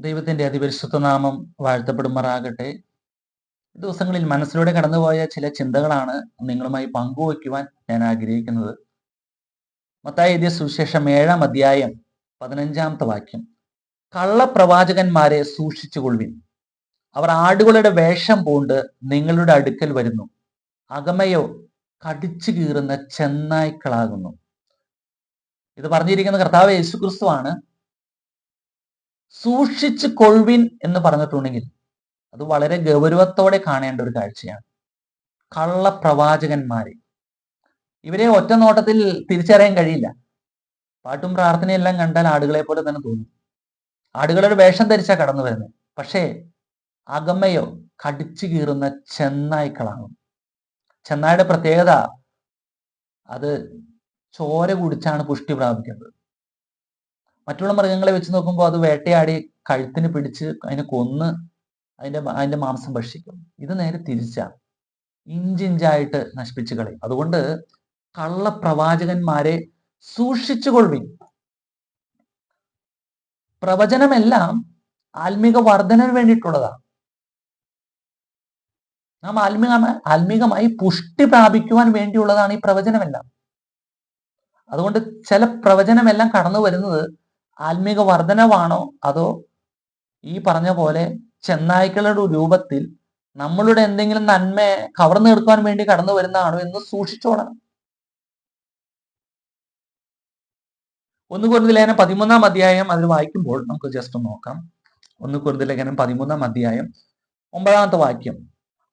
ദൈവത്തിന്റെ അതിപരിശുദ്ധ നാമം വാഴ്ത്തപ്പെടുമാറാകട്ടെ. ദിവസങ്ങളിൽ മനസ്സിലൂടെ കടന്നുപോയ ചില ചിന്തകളാണ് നിങ്ങളുമായി പങ്കുവയ്ക്കുവാൻ ഞാൻ ആഗ്രഹിക്കുന്നത്. മത്തായി സുവിശേഷം ഏഴാം അധ്യായം പതിനഞ്ചാമത്തെ വാക്യം. കള്ളപ്രവാചകന്മാരെ സൂക്ഷിച്ചുകൊള്ളുവിൻ. അവർ ആടുകളുടെ വേഷം പൂണ്ട് നിങ്ങളുടെ അടുക്കൽ വരുന്നു. അകമയോ കടിച്ചു കീറുന്ന ചെന്നായ്ക്കളാകുന്നു. ഇത് പറഞ്ഞിരിക്കുന്ന കർത്താവ് യേശുക്രിസ്തുവാണ്. സൂക്ഷിച്ചു കൊഴുവിൻ എന്ന് പറഞ്ഞിട്ടുണ്ടെങ്കിൽ അത് വളരെ ഗൗരവത്തോടെ കാണേണ്ട ഒരു കാഴ്ചയാണ്. കള്ളപ്രവാചകന്മാരെ. ഇവരെ ഒറ്റ നോട്ടത്തിൽ തിരിച്ചറിയാൻ കഴിയില്ല. പാട്ടും പ്രാർത്ഥനയെല്ലാം കണ്ടാൽ ആടുകളെ പോലെ തന്നെ തോന്നും. ആടുകളുടെ വേഷം ധരിച്ചാ കടന്നു വരുന്നത് പക്ഷേ അകമയോ കടിച്ചു കീറുന്ന ചെന്നായ്ക്കളാണ് ചെന്നായുടെ പ്രത്യേകത അത് ചോര കുടിച്ചാണ് പുഷ്ടി പ്രാപിക്കുന്നത്. മറ്റുള്ള മൃഗങ്ങളെ വെച്ച് നോക്കുമ്പോൾ അത് വേട്ടയാടി കഴുത്തിന് പിടിച്ച് അതിനെ കൊന്ന് അതിന്റെ അതിന്റെ മാംസം ഭക്ഷിക്കും. ഇത് നേരെ തിരിച്ചാണ് ഇഞ്ചിഞ്ചായിട്ട് നശിപ്പിച്ചു കളയും. അതുകൊണ്ട് കള്ളപ്രവാചകന്മാരെ സൂക്ഷിച്ചുകൊള്ളുവിൻ പ്രവചനമെല്ലാം ആത്മീക വർധനന് വേണ്ടിയിട്ടുള്ളതാണ് നാം ആത്മീക ആത്മീകമായി പുഷ്ടി പ്രാപിക്കുവാൻ വേണ്ടിയുള്ളതാണ് ഈ പ്രവചനമെല്ലാം. അതുകൊണ്ട് ചില പ്രവചനമെല്ലാം കടന്നു വരുന്നത് ആത്മീക വർധനവാണോ അതോ ഈ പറഞ്ഞ പോലെ ചെന്നായ്ക്കളുടെ രൂപത്തിൽ നമ്മളുടെ എന്തെങ്കിലും നന്മയെ കവർന്നു കവർന്നെടുക്കാൻ വേണ്ടി കടന്നു വരുന്നതാണോ എന്ന് സൂക്ഷിച്ചോളണം ഒന്ന് കുരുതി ലേഖനം പതിമൂന്നാം അധ്യായം അതിൽ വായിക്കുമ്പോൾ നമുക്ക് ജസ്റ്റ് നോക്കാം ഒന്ന് കുരുതി ലേഖനം പതിമൂന്നാം അധ്യായം ഒമ്പതാമത്തെ വാക്യം.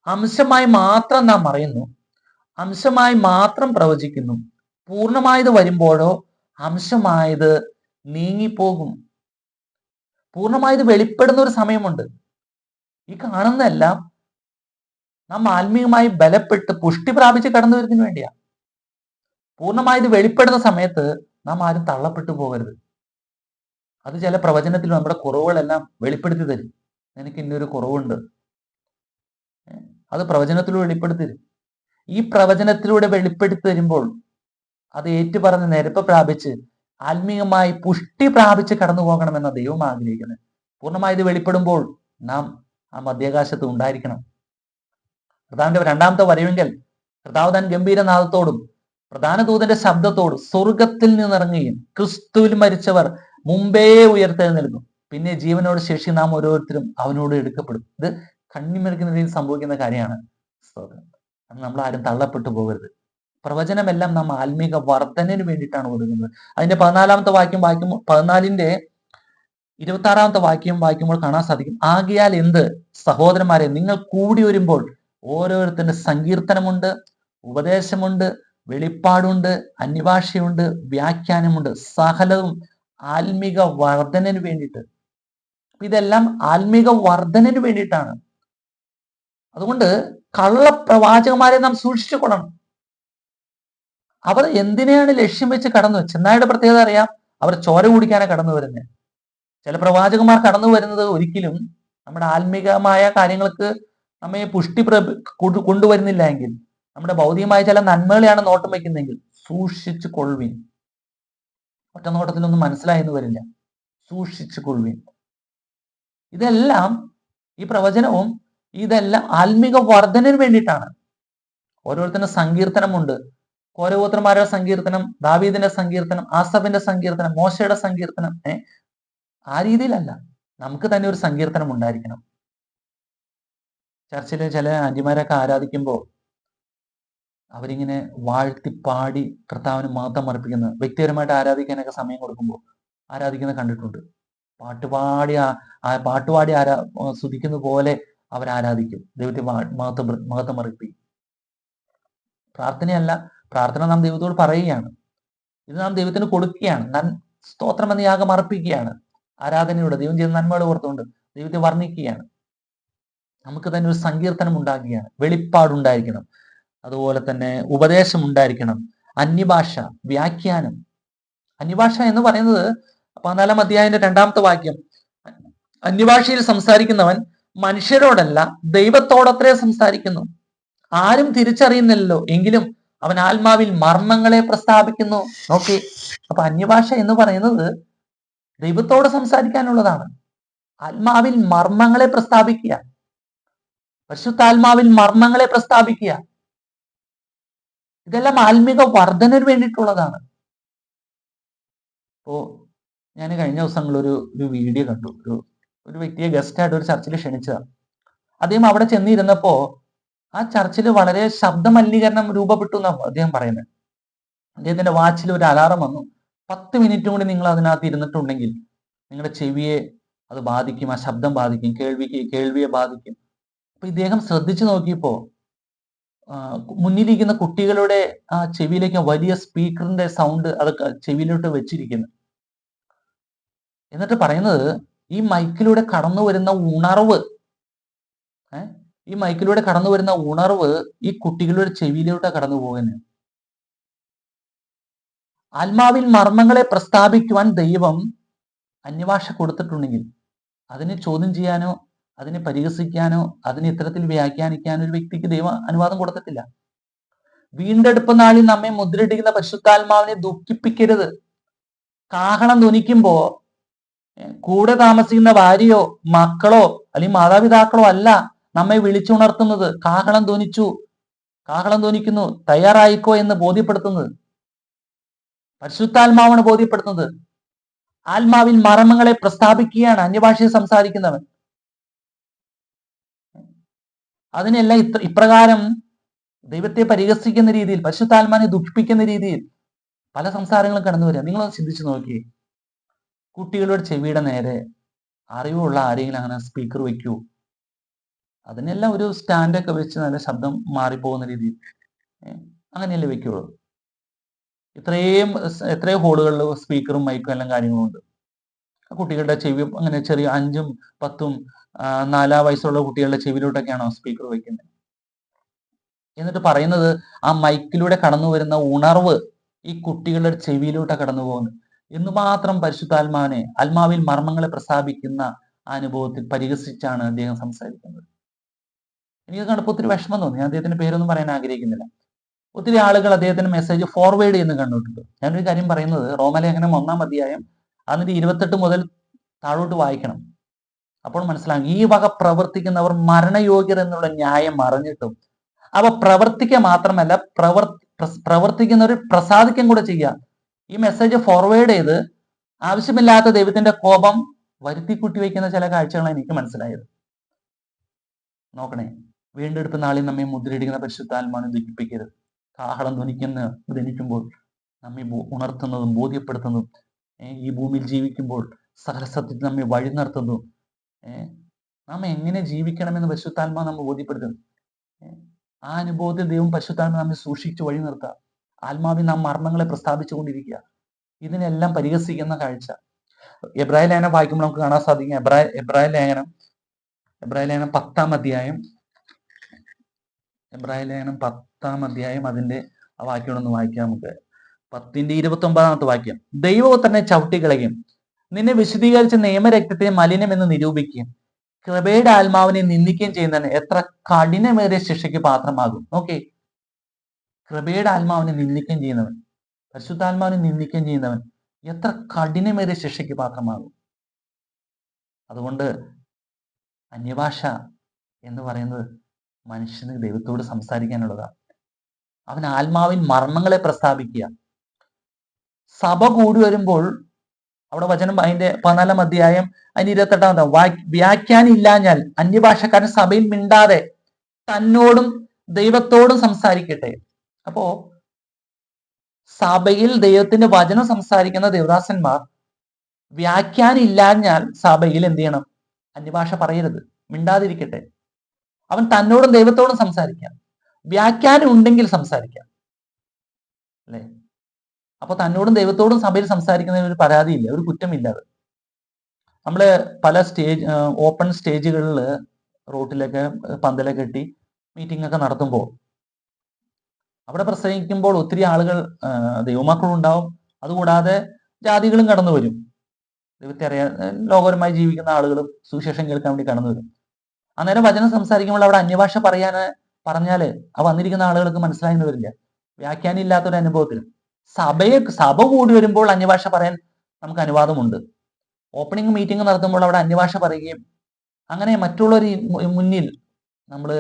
അംശമായി മാത്രം നാം അറിയുന്നു അംശമായി മാത്രം പ്രവചിക്കുന്നു. പൂർണമായത് വരുമ്പോഴോ അംശമായത് നീങ്ങിപ്പോകും. ഇത് വെളിപ്പെടുന്ന ഒരു സമയമുണ്ട്. ഈ കാണുന്നതെല്ലാം നാം ആത്മീയമായി ബലപ്പെട്ട് പുഷ്ടി പ്രാപിച്ച് കടന്നു വരുന്നതിന് വേണ്ടിയാ. ഇത് വെളിപ്പെടുന്ന സമയത്ത് നാം ആരും തള്ളപ്പെട്ടു പോകരുത്. അത് ചില പ്രവചനത്തിൽ നമ്മുടെ കുറവുകളെല്ലാം വെളിപ്പെടുത്തി തരും. എനിക്ക് ഇന്നൊരു കുറവുണ്ട്. അത് പ്രവചനത്തിലൂടെ വെളിപ്പെടുത്തി തരും. ഈ പ്രവചനത്തിലൂടെ വെളിപ്പെടുത്തി തരുമ്പോൾ അത് ഏറ്റുപറഞ്ഞ് നിരപ്പ് പ്രാപിച്ച് ആത്മീയമായി പുഷ്ടി പ്രാപിച്ച് കടന്നു പോകണമെന്ന ദൈവം ആഗ്രഹിക്കുന്നത്. പൂർണമായി ഇത് വെളിപ്പെടുമ്പോൾ നാം ആ മധ്യാകാശത്ത് ഉണ്ടായിരിക്കണം. കർത്താവിന്റെ രണ്ടാമത്തെ വരവെങ്കിൽ കർത്താവ് താൻ ഗംഭീരനാഥത്തോടും പ്രധാന ദൂതന്റെ ശബ്ദത്തോടും സ്വർഗത്തിൽ നിന്നിറങ്ങുകയും ക്രിസ്തുവിൽ മരിച്ചവർ മുമ്പേ ഉയർത്തെഴുന്നേൽക്കും. പിന്നെ ജീവനോട് ശേഷി നാം ഓരോരുത്തരും അവനോട് എടുക്കപ്പെടും. ഇത് കണ്ണിമറിക്കുന്ന രീതിയിൽ സംഭവിക്കുന്ന കാര്യമാണ്. നമ്മൾ ആരും തള്ളപ്പെട്ടു പോകരുത്. പ്രവചനമെല്ലാം നാം ആത്മീക വർധനന് വേണ്ടിയിട്ടാണ് കൊടുക്കുന്നത്. അതിന്റെ പതിനാലാമത്തെ വാക്യം വായിക്കുമ്പോൾ പതിനാലിന്റെ ഇരുപത്തി ആറാമത്തെ വാക്യം വായിക്കുമ്പോൾ കാണാൻ സാധിക്കും. ആകിയാൽ എന്ത്? സഹോദരന്മാരെ നിങ്ങൾ കൂടി വരുമ്പോൾ ഓരോരുത്തരുടെ സങ്കീർത്തനമുണ്ട് ഉപദേശമുണ്ട് വെളിപ്പാടുണ്ട് അന്യഭാഷയുണ്ട് വ്യാഖ്യാനമുണ്ട് സകലവും ആത്മീക വർധനന് വേണ്ടിയിട്ട്. ഇതെല്ലാം ആത്മീക വർധനന് വേണ്ടിയിട്ടാണ്. അതുകൊണ്ട് കള്ള പ്രവാചകന്മാരെ നാം സൂക്ഷിച്ചു കൊള്ളണം. അവർ എന്തിനെയാണ് ലക്ഷ്യം വെച്ച് കടന്നു? ചെന്നായുടെ പ്രത്യേകത അറിയാം. അവർ ചോര കുടിക്കാനാണ് കടന്നു വരുന്നത് ചില പ്രവാചകന്മാർ കടന്നു വരുന്നത് ഒരിക്കലും നമ്മുടെ ആത്മീകമായ കാര്യങ്ങൾക്ക് നമ്മെ പുഷ്ടി കൊണ്ടുവരുന്നില്ല എങ്കിൽ നമ്മുടെ ഭൗതികമായ ചില നന്മകളെയാണ് നോട്ടം വയ്ക്കുന്നതെങ്കിൽ സൂക്ഷിച്ചു കൊള്ളുവിൻ ഒറ്റ നോട്ടത്തിലൊന്നും മനസ്സിലായെന്ന് വരില്ല. സൂക്ഷിച്ചു കൊള്ളുവിൻ ഇതെല്ലാം ഈ പ്രവചനവും ഇതെല്ലാം ആത്മീക വർധനന് വേണ്ടിയിട്ടാണ്. ഓരോരുത്തരും സങ്കീർത്തനമുണ്ട്. കോരഗോത്രന്മാരുടെ സങ്കീർത്തനം ദാവീദിന്റെ സങ്കീർത്തനം ആസഫിന്റെ സങ്കീർത്തനം മോശയുടെ സങ്കീർത്തനം ഏ? ആ രീതിയിലല്ല. നമുക്ക് തന്നെ ഒരു സങ്കീർത്തനം ഉണ്ടായിരിക്കണം. ചർച്ചിൽ ചില ആന്റിമാരൊക്കെ ആരാധിക്കുമ്പോൾ അവരിങ്ങനെ വാഴ്ത്തി പാടി കർത്താവിന് മാത്രം അർപ്പിക്കുന്ന വ്യക്തിപരമായിട്ട് ആരാധിക്കാനൊക്കെ സമയം കൊടുക്കുമ്പോൾ ആരാധിക്കുന്നത് കണ്ടിട്ടുണ്ട്. പാട്ടുപാടി ആ പാട്ടുപാടി ആരാ സ്തുതിക്കുന്ന പോലെ അവർ ആരാധിക്കും ദൈവത്തെ മഹത്വം മഹത്വം അർപ്പിക്കും. പ്രാർത്ഥനയല്ല പ്രാർത്ഥന നാം ദൈവത്തോട് പറയുകയാണ്. ഇത് നാം ദൈവത്തിന് കൊടുക്കുകയാണ്. നൻ സ്തോത്രം എന്ന യാഗം അർപ്പിക്കുകയാണ് ആരാധനയുടെ ദൈവം ചെയ്ത നന്മകൾ ഓർത്തുകൊണ്ട് ദൈവത്തെ വർണിക്കുകയാണ്. നമുക്ക് തന്നെ ഒരു സങ്കീർത്തനം ഉണ്ടാക്കുകയാണ്. വെളിപ്പാടുണ്ടായിരിക്കണം. അതുപോലെ തന്നെ ഉപദേശം ഉണ്ടായിരിക്കണം. അന്യഭാഷ വ്യാഖ്യാനം. അന്യഭാഷ എന്ന് പറയുന്നത് പതിനാലാം അധ്യായന്റെ രണ്ടാമത്തെ വാക്യം. അന്യഭാഷയിൽ സംസാരിക്കുന്നവൻ മനുഷ്യരോടല്ല ദൈവത്തോടത്രേ സംസാരിക്കുന്നു. ആരും തിരിച്ചറിയുന്നില്ലല്ലോ. എങ്കിലും അവൻ ആത്മാവിൽ മർമ്മങ്ങളെ പ്രസ്താവിക്കുന്നു. ഓക്കെ അപ്പൊ അന്യഭാഷ എന്ന് പറയുന്നത് ദൈവത്തോട് സംസാരിക്കാനുള്ളതാണ്. ആത്മാവിൽ മർമ്മങ്ങളെ പ്രസ്താവിക്കുക. പരിശുദ്ധാത്മാവിൽ മർമ്മങ്ങളെ പ്രസ്താവിക്കുക. ഇതെല്ലാം ആത്മീക വർധനന് വേണ്ടിയിട്ടുള്ളതാണ്. ഇപ്പോ ഞാൻ കഴിഞ്ഞ ദിവസങ്ങൾ ഒരു ഒരു വീഡിയോ കണ്ടു. ഒരു ഒരു വ്യക്തിയെ ഗസ്റ്റായിട്ട് ഒരു ചർച്ചിൽ ക്ഷണിച്ചതാണ്. അദ്ദേഹം അവിടെ ചെന്നിരുന്നപ്പോ ആ ചർച്ചിൽ വളരെ ശബ്ദ മലിനീകരണം രൂപപ്പെട്ടു എന്നാണ് അദ്ദേഹം പറയുന്നത്. അദ്ദേഹത്തിന്റെ വാച്ചിൽ ഒരു അലാറം വന്നു. പത്ത് മിനിറ്റും കൂടി നിങ്ങൾ അതിനകത്ത് ഇരുന്നിട്ടുണ്ടെങ്കിൽ നിങ്ങളുടെ ചെവിയെ അത് ബാധിക്കും ആ ശബ്ദം ബാധിക്കും കേൾവിക്ക് കേൾവിയെ ബാധിക്കും. അപ്പൊ ഇദ്ദേഹം ശ്രദ്ധിച്ചു നോക്കിയപ്പോ മുന്നിലിരിക്കുന്ന കുട്ടികളുടെ ആ ചെവിയിലേക്ക് വലിയ സ്പീക്കറിന്റെ സൗണ്ട് അത് ചെവിയിലോട്ട് വെച്ചിരിക്കുന്നു. എന്നിട്ട് പറയുന്നത് ഈ മൈക്കിലൂടെ കടന്നു വരുന്ന ഉണർവ് ഈ മൈക്കിലൂടെ കടന്നു വരുന്ന ഉണർവ് ഈ കുട്ടികളുടെ ചെവിയിലൂടെ കടന്നു പോകുന്നത് ആത്മാവിൽ മർമ്മങ്ങളെ പ്രസ്താവിക്കുവാൻ ദൈവം അന്യഭാഷ കൊടുത്തിട്ടുണ്ടെങ്കിൽ അതിനെ ചോദ്യം ചെയ്യാനോ അതിനെ പരിഹസിക്കാനോ അതിനെ ഇത്തരത്തിൽ വ്യാഖ്യാനിക്കാനോ ഒരു വ്യക്തിക്ക് ദൈവം അനുവാദം കൊടുത്തിട്ടില്ല. വീണ്ടെടുപ്പ് നാളിൽ നമ്മെ മുദ്രയിട്ടിരിക്കുന്ന പരിശുദ്ധാത്മാവിനെ ദുഃഖിപ്പിക്കരുത്. കാഹണം ധനിക്കുമ്പോ കൂടെ താമസിക്കുന്ന ഭാര്യയോ മക്കളോ അല്ലെങ്കിൽ മാതാപിതാക്കളോ അല്ല നമ്മെ വിളിച്ചുണർത്തുന്നത് കാഹളം ധ്വനിച്ചു. കാഹളം ധ്വനിക്കുന്നു തയ്യാറായിക്കോ എന്ന് ബോധ്യപ്പെടുത്തുന്നത്. പരിശുദ്ധാത്മാവാണ് ബോധ്യപ്പെടുത്തുന്നത്. ആത്മാവിൽ മർമ്മങ്ങളെ പ്രസ്താപിക്കുകയാണ് അന്യഭാഷയിൽ സംസാരിക്കുന്നവൻ. അതിനെല്ലാം ഇത്ര ഇപ്രകാരം ദൈവത്തെ പരിഹസിക്കുന്ന രീതിയിൽ പരിശുദ്ധാത്മാനെ ദുഃഖിപ്പിക്കുന്ന രീതിയിൽ പല സംസാരങ്ങളും കടന്നു വരിക. നിങ്ങളൊന്ന് ചിന്തിച്ചു നോക്കിയേ. കുട്ടികളുടെ ചെവിയുടെ നേരെ അറിവുള്ള ആരെങ്കിലും അങ്ങനെ സ്പീക്കർ വെക്കൂ അതിനെല്ലാം ഒരു സ്റ്റാൻഡൊക്കെ വെച്ച് നല്ല ശബ്ദം മാറിപ്പോകുന്ന രീതിയിൽ. അങ്ങനെയല്ലേ വെക്കുള്ളൂ. ഇത്രയും എത്രയോ ഹോളുകളിൽ സ്പീക്കറും മൈക്കും എല്ലാം കാര്യങ്ങളും ഉണ്ട് കുട്ടികളുടെ ചെവി അങ്ങനെ ചെറിയ അഞ്ചും പത്തും നാലാം വയസ്സുള്ള കുട്ടികളുടെ ചെവിയിലോട്ടൊക്കെയാണോ സ്പീക്കർ വെക്കുന്നത് എന്നിട്ട് പറയുന്നത് ആ മൈക്കിലൂടെ കടന്നു വരുന്ന ഉണർവ് ഈ കുട്ടികളുടെ ചെവിയിലോട്ടാണ് കടന്നു പോകുന്നത് എന്ന് മാത്രം പരിശുദ്ധാത്മാവിനെ ആത്മാവിൽ മർമ്മങ്ങളെ പ്രസാദിക്കുന്ന ആ അനുഭവത്തിൽ പരിഹസിച്ചാണ് അദ്ദേഹം സംസാരിക്കുന്നത്. എനിക്ക് കണ്ടപ്പോൾ ഒത്തിരി വിഷമം തോന്നി. ഞാൻ അദ്ദേഹത്തിന്റെ പേരൊന്നും പറയാൻ ആഗ്രഹിക്കുന്നില്ല. ഒത്തിരി ആളുകൾ അദ്ദേഹത്തിന്റെ മെസ്സേജ് ഫോർവേഡ് ചെയ്യുന്ന കണ്ടിട്ടുണ്ട്. ഞാനൊരു കാര്യം പറയുന്നത് റോമലേഖനം ഒന്നാം അധ്യായം അതിന്റെ ഇരുപത്തെട്ട് മുതൽ താഴോട്ട് വായിക്കണം. അപ്പോൾ മനസ്സിലാകും ഈ വക പ്രവർത്തിക്കുന്നവർ മരണയോഗ്യർ എന്നുള്ള ന്യായം അറിഞ്ഞിട്ടും അവ പ്രവർത്തിക്കുക മാത്രമല്ല പ്രവർ പ്രവർത്തിക്കുന്നവർ പ്രസാദിക്കും കൂടെ ചെയ്യുക. ഈ മെസ്സേജ് ഫോർവേഡ് ചെയ്ത് ആവശ്യമില്ലാത്ത ദൈവത്തിന്റെ കോപം വരുത്തി കൂട്ടി വയ്ക്കുന്ന ചില കാഴ്ചകളാണ് എനിക്ക് മനസ്സിലായത്. നോക്കണേ. വീണ്ടെടുപ്പ് നാളിൽ നമ്മെ മുദ്രയിടിക്കുന്ന പരിശുദ്ധാത്മാവിനെ ദുഃഖിപ്പിക്കരുത്. കാഹളം ധനിക്കുന്ന ധ്വനിക്കുമ്പോൾ നമ്മെ ഉണർത്തുന്നതും ബോധ്യപ്പെടുത്തുന്നതും ഈ ഭൂമിയിൽ ജീവിക്കുമ്പോൾ സകല സത്യത്തിൽ നമ്മെ വഴി നിർത്തുന്നതും നാം എങ്ങനെ ജീവിക്കണമെന്ന് പരിശുദ്ധാത്മാ നമ്മെ ബോധ്യപ്പെടുത്തുന്നു ആ അനുഭവത്തിൽ ദൈവം പരിശുദ്ധാത്മ നമ്മെ സൂക്ഷിച്ച് വഴി നിർത്തുക ആത്മാവിൽ നാം മർമ്മങ്ങളെ പ്രസ്താവിച്ചുകൊണ്ടിരിക്കുക. ഇതിനെല്ലാം പരിഹസിക്കുന്ന കാഴ്ച. എബ്രാഹിം ലേഖനം വായിക്കുമ്പോൾ നമുക്ക് കാണാൻ സാധിക്കും. എബ്രാഹിം എബ്രാഹിം ലേഖനം എബ്രാഹിം ലേഖനം പത്താം അധ്യായം എബ്രാഹിം ലേഖനം പത്താം അധ്യായം അതിന്റെ ആ വാക്യം ഒന്ന് വായിക്കാം നമുക്ക്. പത്തിന്റെ ഇരുപത്തി ഒമ്പതാമത്തെ വാക്യം ദൈവപുത്രനെ ചവിട്ടിക്കളയും. നിന്നെ വിശദീകരിച്ച നിയമരക്തത്തെ മലിനമെന്ന് നിരൂപിക്കുകയും കൃപയുടെ ആത്മാവിനെ നിന്ദിക്കുകയും ചെയ്യുന്നതിന് എത്ര കഠിനമേറിയ ശിക്ഷയ്ക്ക് പാത്രമാകും. ഓക്കെ കൃപയുടെ ആത്മാവിനെ നിന്ദിക്കുകയും ചെയ്യുന്നവൻ പരിശുദ്ധാത്മാവിനെ നിന്ദിക്കുകയും ചെയ്യുന്നവൻ എത്ര കഠിനമേറിയ ശിക്ഷയ്ക്ക് പാത്രമാകും. അതുകൊണ്ട് അന്യഭാഷ എന്ന് പറയുന്നത് മനുഷ്യന് ദൈവത്തോട് സംസാരിക്കാനുള്ളതാണ് അവൻ ആത്മാവിൻ മർമ്മങ്ങളെ പ്രസ്താവിക്കുക. സഭ കൂടി വരുമ്പോൾ അവിടെ വചനം അതിന്റെ പതിനാലാം അധ്യായം അതിന് വ്യാഖ്യാനം ഇല്ലാഞ്ഞാൽ അന്യഭാഷക്കാരൻ സഭയിൽ മിണ്ടാതെ തന്നോടും ദൈവത്തോടും സംസാരിക്കട്ടെ. അപ്പോ സഭയിൽ ദൈവത്തിന്റെ വചനം സംസാരിക്കുന്ന ദേവദാസന്മാർ വ്യാഖ്യാനം ഇല്ലാഞ്ഞാൽ സഭയിൽ എന്ത് ചെയ്യണം? അന്യഭാഷ പറയരുത്. മിണ്ടാതിരിക്കട്ടെ. അവൻ തന്നോടും ദൈവത്തോടും സംസാരിക്കാം. വ്യാഖ്യാനം ഉണ്ടെങ്കിൽ സംസാരിക്കാം. അല്ലേ? അപ്പൊ തന്നോടും ദൈവത്തോടും സഭയിൽ സംസാരിക്കുന്നതിന് ഒരു പരാതിയില്ല ഒരു കുറ്റമില്ല അത്. നമ്മൾ പല സ്റ്റേജ് ഓപ്പൺ സ്റ്റേജുകളിൽ റോട്ടിലൊക്കെ പന്തലൊക്കെ കെട്ടി മീറ്റിംഗ് ഒക്കെ നടത്തുമ്പോൾ അവിടെ പ്രസംഗിക്കുമ്പോൾ ഒത്തിരി ആളുകൾ ദൈവമാക്കളും ഉണ്ടാവും അതുകൂടാതെ ജാതികളും കടന്നു വരും ദൈവത്തെ അറിയാൻ ലോകപരമായി ജീവിക്കുന്ന ആളുകളും സുവിശേഷം കേൾക്കാൻ വേണ്ടി കടന്നു വരും അന്നേരം വചനം സംസാരിക്കുമ്പോൾ അവിടെ അന്യഭാഷ പറയാൻ പറഞ്ഞാൽ ആ വന്നിരിക്കുന്ന ആളുകൾക്ക് മനസ്സിലായെന്ന് വരില്ല വ്യാഖ്യാനം ഇല്ലാത്തൊരു അനുഭവത്തിൽ. സഭയെ സഭ കൂടി വരുമ്പോൾ അന്യഭാഷ പറയാൻ നമുക്ക് അനുവാദമുണ്ട്. ഓപ്പണിംഗ് മീറ്റിംഗ് നടത്തുമ്പോൾ അവിടെ അന്യഭാഷ പറയുകയും അങ്ങനെ മറ്റുള്ളവർ മുന്നിൽ നമ്മൾ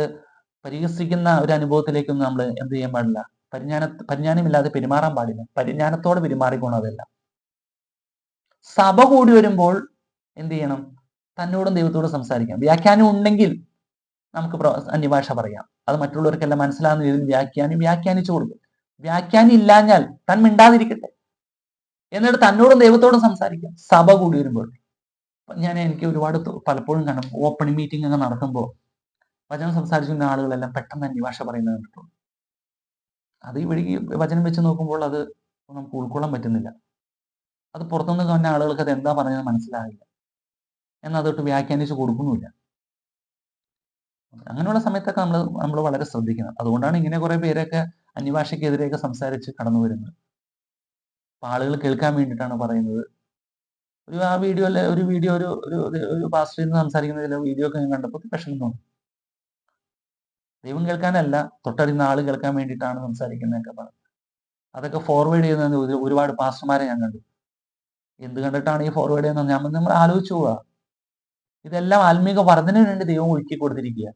പരിഹസിക്കുന്ന ഒരു അനുഭവത്തിലേക്കൊന്നും നമ്മൾ എന്ത് ചെയ്യാൻ പാടില്ല. പരിജ്ഞാന പരിജ്ഞാനമില്ലാതെ പെരുമാറാൻ പാടില്ല. പരിജ്ഞാനത്തോടെ പെരുമാറിക്കോണം അതെല്ലാം. സഭ കൂടി വരുമ്പോൾ എന്ത് ചെയ്യണം? തന്നോടും ദൈവത്തോടും സംസാരിക്കാം. വ്യാഖ്യാനം ഉണ്ടെങ്കിൽ നമുക്ക് അന്യഭാഷ പറയാം. അത് മറ്റുള്ളവർക്കെല്ലാം മനസ്സിലാകുന്ന രീതിയിൽ വ്യാഖ്യാനം വ്യാഖ്യാനിച്ചു കൊടുക്കും. വ്യാഖ്യാനം ഇല്ലാഞ്ഞാൽ താൻ മിണ്ടാതിരിക്കട്ടെ. എന്നിട്ട് തന്നോടും ദൈവത്തോടും സംസാരിക്കാം. സഭ കൂടി വരുമ്പോൾ. ഞാൻ എനിക്ക് ഒരുപാട് പലപ്പോഴും കാണും ഓപ്പണിംഗ് മീറ്റിംഗ് ഒക്കെ നടത്തുമ്പോൾ വചനം സംസാരിച്ചിരുന്ന ആളുകളെല്ലാം പെട്ടെന്ന് അന്യഭാഷ പറയുന്നത് കണ്ടിട്ടുണ്ട് അത് ഈ വഴി വചനം വെച്ച് നോക്കുമ്പോൾ അത് നമുക്ക് ഉൾക്കൊള്ളാൻ പറ്റുന്നില്ല. അത് പുറത്തുനിന്ന് തന്നെ ആളുകൾക്ക് അത് എന്താ പറഞ്ഞത് മനസ്സിലാകില്ല എന്നാൽ അതൊട്ട് വ്യാഖ്യാനിച്ച് കൊടുക്കുന്നുമില്ല. അങ്ങനെയുള്ള സമയത്തൊക്കെ നമ്മൾ നമ്മൾ വളരെ ശ്രദ്ധിക്കണം. അതുകൊണ്ടാണ് ഇങ്ങനെ കുറെ പേരൊക്കെ അന്യഭാഷയ്ക്കെതിരെയൊക്കെ സംസാരിച്ച് കടന്നു വരുന്നത്. അപ്പൊ ആളുകൾ കേൾക്കാൻ വേണ്ടിയിട്ടാണ് പറയുന്നത്. ഒരു ആ വീഡിയോയിലെ ഒരു വീഡിയോ ഒരു ഒരു ഒരു- പാസ്റ്ററിൽ നിന്ന് സംസാരിക്കുന്ന ചില വീഡിയോ ഒക്കെ ഞാൻ കണ്ടപ്പോൾ വിഷമം തോന്നി. ദൈവം കേൾക്കാനല്ല തൊട്ടറിയുന്ന ആൾ കേൾക്കാൻ വേണ്ടിയിട്ടാണ് സംസാരിക്കുന്നതൊക്കെ പറഞ്ഞു അതൊക്കെ ഫോർവേഡ് ചെയ്യുന്നത് ഒരു- ഒരുപാട് പാസ്റ്റർമാരെ ഞാൻ കണ്ടു. എന്ത് കണ്ടിട്ടാണ് ഈ ഫോർവേഡ് ചെയ്യുന്നത്? ഞാൻ നമ്മൾ ആലോചിച്ചു പോവുക ഇതെല്ലാം ആത്മീക വർധനവിന് വേണ്ടി ദൈവം ഒരുക്കി കൊടുത്തിരിക്കുക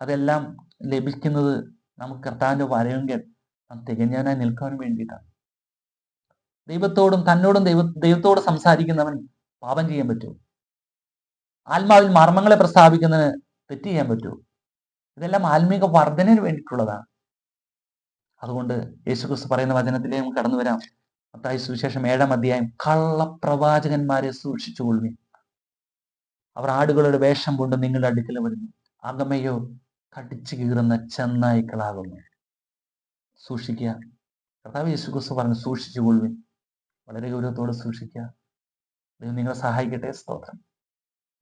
അതെല്ലാം ലഭിക്കുന്നത് നമുക്ക് കർത്താവിന്റെ വരവെങ്കിൽ തികഞ്ഞവനായി നിൽക്കാൻ വേണ്ടിയിട്ടാണ്. ദൈവത്തോടും തന്നോടും ദൈവ ദൈവത്തോട് സംസാരിക്കുന്നവൻ പാപം ചെയ്യാൻ പറ്റുമോ? ആത്മാവിൽ മർമ്മങ്ങളെ പ്രസ്താവിക്കുന്നതിന് തെറ്റ് ചെയ്യാൻ പറ്റുമോ? ഇതെല്ലാം ആത്മീക വർധനന് വേണ്ടിയിട്ടുള്ളതാണ്. അതുകൊണ്ട് യേശുക്രിസ്തു പറയുന്ന വചനത്തിലേക്ക് നമുക്ക് കടന്നു വരാം. മത്തായി സുവിശേഷം ഏഴാം അധ്യായം കള്ളപ്രവാചകന്മാരെ സൂക്ഷിച്ചുകൊള്ളുവിൻ. അവർ ആടുകളുടെ വേഷം കൊണ്ട് നിങ്ങളുടെ അടുക്കൽ വരുന്നു. അകമയോ കടിച്ചു കീറുന്ന ചെന്നായ്ക്കളാകുന്നു. സൂക്ഷിക്കുക. കർത്താവ് യേശുക്രിസ്തു പറഞ്ഞു സൂക്ഷിച്ചു കൊള്ളു വളരെ ഗൗരവത്തോടെ സൂക്ഷിക്കുക. നിങ്ങളെ സഹായിക്കട്ടെ. സ്തോത്രം.